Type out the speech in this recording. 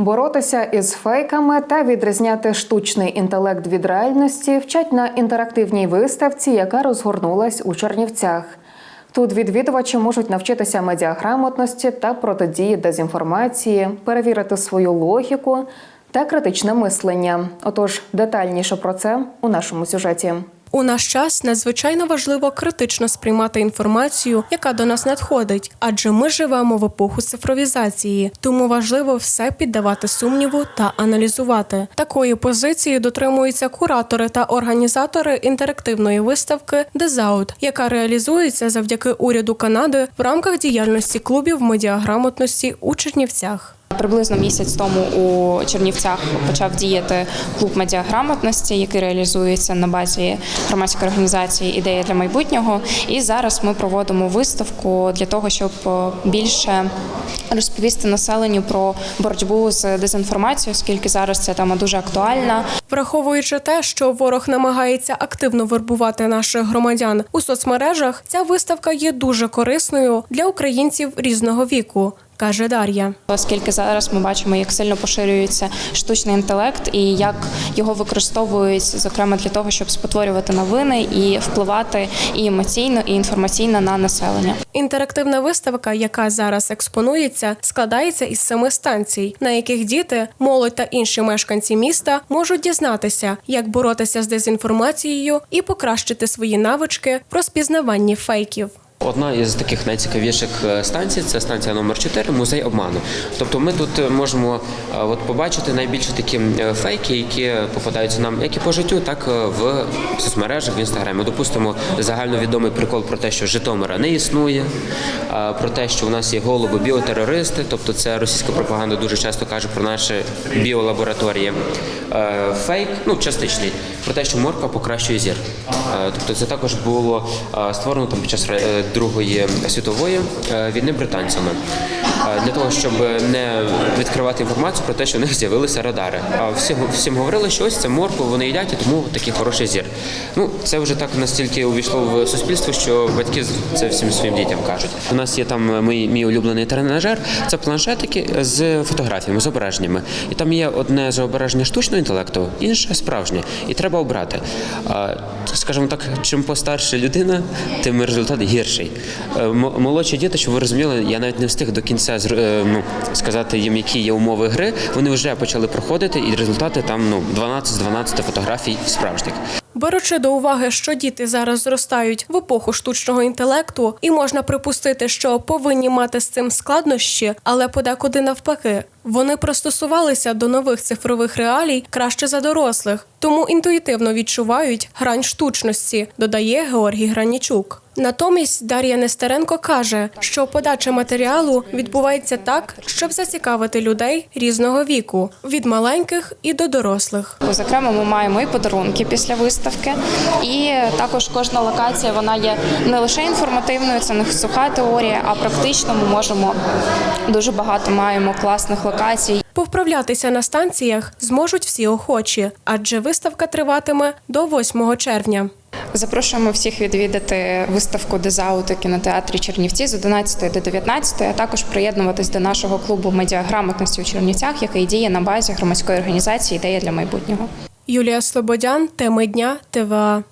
Боротися із фейками та відрізняти штучний інтелект від реальності вчать на інтерактивній виставці, яка розгорнулась у Чернівцях. Тут відвідувачі можуть навчитися медіаграмотності та протидії дезінформації, перевірити свою логіку та критичне мислення. Отож, детальніше про це у нашому сюжеті. У наш час надзвичайно важливо критично сприймати інформацію, яка до нас надходить, адже ми живемо в епоху цифровізації, тому важливо все піддавати сумніву та аналізувати. Такої позиції дотримуються куратори та організатори інтерактивної виставки Дезаут, яка реалізується завдяки уряду Канади в рамках діяльності клубів медіаграмотності у Чернівцях. Приблизно місяць тому у Чернівцях почав діяти клуб медіаграмотності, який реалізується на базі громадської організації Ідея для майбутнього. І зараз ми проводимо виставку для того, щоб більше розповісти населенню про боротьбу з дезінформацією, оскільки зараз ця тема дуже актуальна. Враховуючи те, що ворог намагається активно вербувати наших громадян у соцмережах, ця виставка є дуже корисною для українців різного віку, каже Дар'я. Оскільки зараз ми бачимо, як сильно поширюється штучний інтелект і як його використовують, зокрема для того, щоб спотворювати новини і впливати і емоційно, і інформаційно на населення. Інтерактивна виставка, яка зараз експонується, складається із семи станцій, на яких діти, молодь та інші мешканці міста можуть дізнатися, як боротися з дезінформацією і покращити свої навички в розпізнаванні фейків. Одна із таких найцікавіших е, станцій це станція номер 4 музей обману. Тобто ми тут е, можемо е, от побачити найбільше такі фейки, які попадаються нам як і по життю, так в соцмережах в інстаграмі. Допустимо, загальновідомий прикол про те, що Житомира не існує, про те, що у нас є голуби біотерористи, тобто це російська пропаганда дуже часто каже про наші біолабораторії. Фейк, ну частичний, про те, що морква покращує зір. Тобто це також було створено там під час Другої світової е, війни британцями для того, щоб не відкривати інформацію про те, що в них з'явилися радари. А всі всім говорили, що ось це моркву, вони їдять, і тому такий хороший зір. Ну це вже так настільки увійшло в суспільство, що батьки це всім своїм дітям кажуть. У нас є там мій, мій улюблений тренажер. Це планшетики з фотографіями, зображеннями. І там є одне зображення штучного інтелекту, інше справжнє. І треба обрати. Скажімо так, чим постарша людина, тим результат гірший. Е, Молодші діти, щоб ви розуміли, я навіть не встиг до кінця зр- е, ну, сказати їм, які є умови гри. Вони вже почали проходити, і результати там ну 12 з 12 фотографій справжніх. Беручи до уваги, що діти зараз зростають в епоху штучного інтелекту, і можна припустити, що повинні мати з цим складнощі, але подекуди навпаки. Вони пристосувалися до нових цифрових реалій краще за дорослих, тому інтуїтивно відчувають грань штучності, додає Георгій Гранічук. Натомість Дар'я Нестеренко каже, що подача матеріалу відбувається так, щоб зацікавити людей різного віку від маленьких і до дорослих. Зокрема, ми маємо і подарунки після виставки, і також кожна локація вона є не лише інформативною, це не суха теорія, а практично ми можемо дуже багато маємо класних локацій. Повправлятися на станціях зможуть всі охочі, адже виставка триватиме до 8 червня. Запрошуємо всіх відвідати виставку дезаути кінотеатрі Чернівці з 11 до 19, а також приєднуватись до нашого клубу медіаграмотності у Чернівцях, який діє на базі громадської організації Ідея для майбутнього. Юлія Слободян, теми дня, ТВА.